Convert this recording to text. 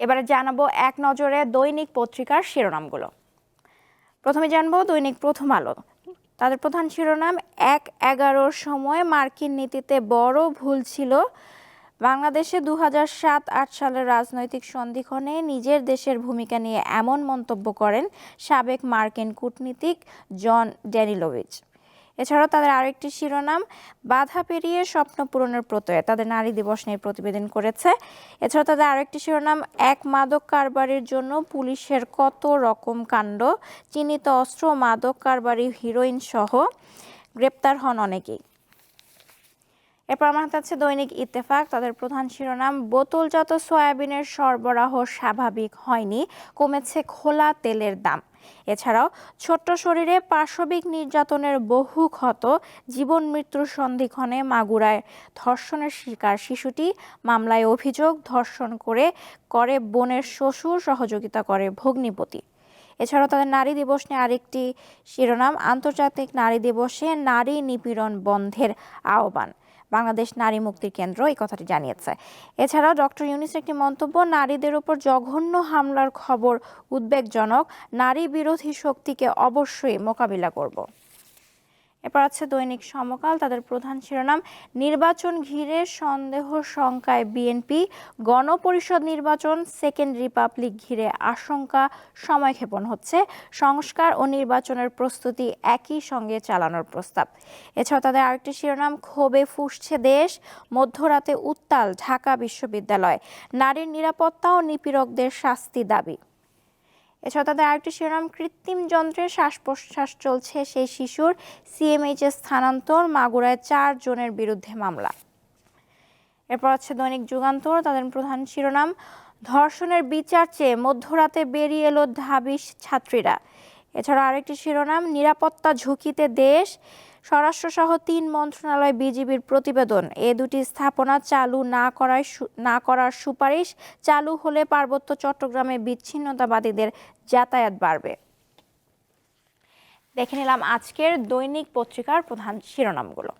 এবারে জানাব এক নজরে দৈনিক পত্রিকার শিরোনামগুলো। প্রথমে জানব দৈনিক প্রথম আলো। তাদের প্রধান শিরোনাম, এক এগারোর সময় মার্কিন নীতিতে বড় ভুল ছিল। বাংলাদেশে দু হাজার সাত, আট সালের রাজনৈতিক সন্ধিক্ষণে নিজের দেশের ভূমিকা নিয়ে এমন মন্তব্য করেন সাবেক মার্কিন কূটনীতিক জন ড্যানিলোভিচ এছাড়াও তাদের আরেকটি শিরোনাম, বাধা পেরিয়ে স্বপ্ন পূরণের প্রত্যয়ে। তাদের নারী দিবস নিয়ে প্রতিবেদন করেছে। এছাড়াও তাদের আরেকটি শিরোনাম, এক মাদক কারবারির জন্য পুলিশের কত রকম কাণ্ড? চিহ্নিত অস্ত্র, মাদক কারবারি, হিরোইন সহ। গ্রেপ্তার হন অনেকেই। এরপর আমার হাতে আছে দৈনিক ইত্তেফাক। তাদের প্রধান শিরোনাম, বোতলজাত সয়াবিনের সরবরাহ স্বাভাবিক হয়নি, কমেছে খোলা তেলের দাম। এছাড়াও, ছোট্ট শরীরে পাশবিক নির্যাতনের বহু ক্ষত, জীবন মৃত্যুর সন্ধিক্ষণে মাগুরায় ধর্ষণের শিকার শিশুটি, মামলায় অভিযোগ ধর্ষণ করে করে বোনের শ্বশুর সহযোগিতা করে ভগ্নিপতি। এছাড়াও তাদের নারী দিবস নিয়ে আরেকটি শিরোনাম, আন্তর্জাতিক নারী দিবসে নারী নিপীড়ন বন্ধের আহ্বান। বাংলাদেশ নারী মুক্তির কেন্দ্র এই কথাটি জানিয়েছে। এছাড়াও ডক্টর ইউনিসের একটি মন্তব্য, নারীদের উপর জঘন্য হামলার খবর উদ্বেগজনক, নারী বিরোধী শক্তিকে অবশ্যই মোকাবিলা করব। এরপর আছে দৈনিক সমকাল, তাদের প্রধান শিরোনাম, নির্বাচন ঘিরে সন্দেহ শঙ্কায় বিএনপি, গণপরিষদ নির্বাচন, সেকেন্ড রিপাবলিক ঘিরে আশঙ্কা সময়ক্ষেপণ হচ্ছে, সংস্কার ও নির্বাচনের প্রস্তুতি একই সঙ্গে চালানোর প্রস্তাব। এছাড়াও তাদের আরেকটি শিরোনাম, ক্ষোভে ফুসছে দেশ, মধ্যরাতে উত্তাল ঢাকা বিশ্ববিদ্যালয়, নারীর নিরাপত্তা ও নিপীড়কদের শাস্তি দাবি। এছাড়া তাদের আরেকটি শিরোনাম, কৃত্রিম যন্ত্রে শ্বাস প্রশ্বাস চলছে সেই শিশুর সিএমএইচএস স্থানান্তর মাগুরায় চার জনের বিরুদ্ধে মামলা। এরপর আছে দৈনিক যুগান্তর, তাদের প্রধান শিরোনাম, ধর্ষণের বিচার চেয়ে মধ্যরাতে বেরিয়ে এলো ঢাবিস ছাত্রীরা। এছাড়া আরেকটি শিরোনাম, নিরাপত্তা ঝুঁকিতে দেশ স্বরাষ্ট্রসহ তিন মন্ত্রণালয় বিজিবির প্রতিবেদন। এ দুটি স্থাপনা চালু না করায় না করার সুপারিশ চালু হলে পার্বত্য চট্টগ্রামে বিচ্ছিন্নতাবাদীদের যাতায়াত বাড়বে। দেখে নিলাম আজকের দৈনিক পত্রিকার প্রধান শিরোনামগুলো।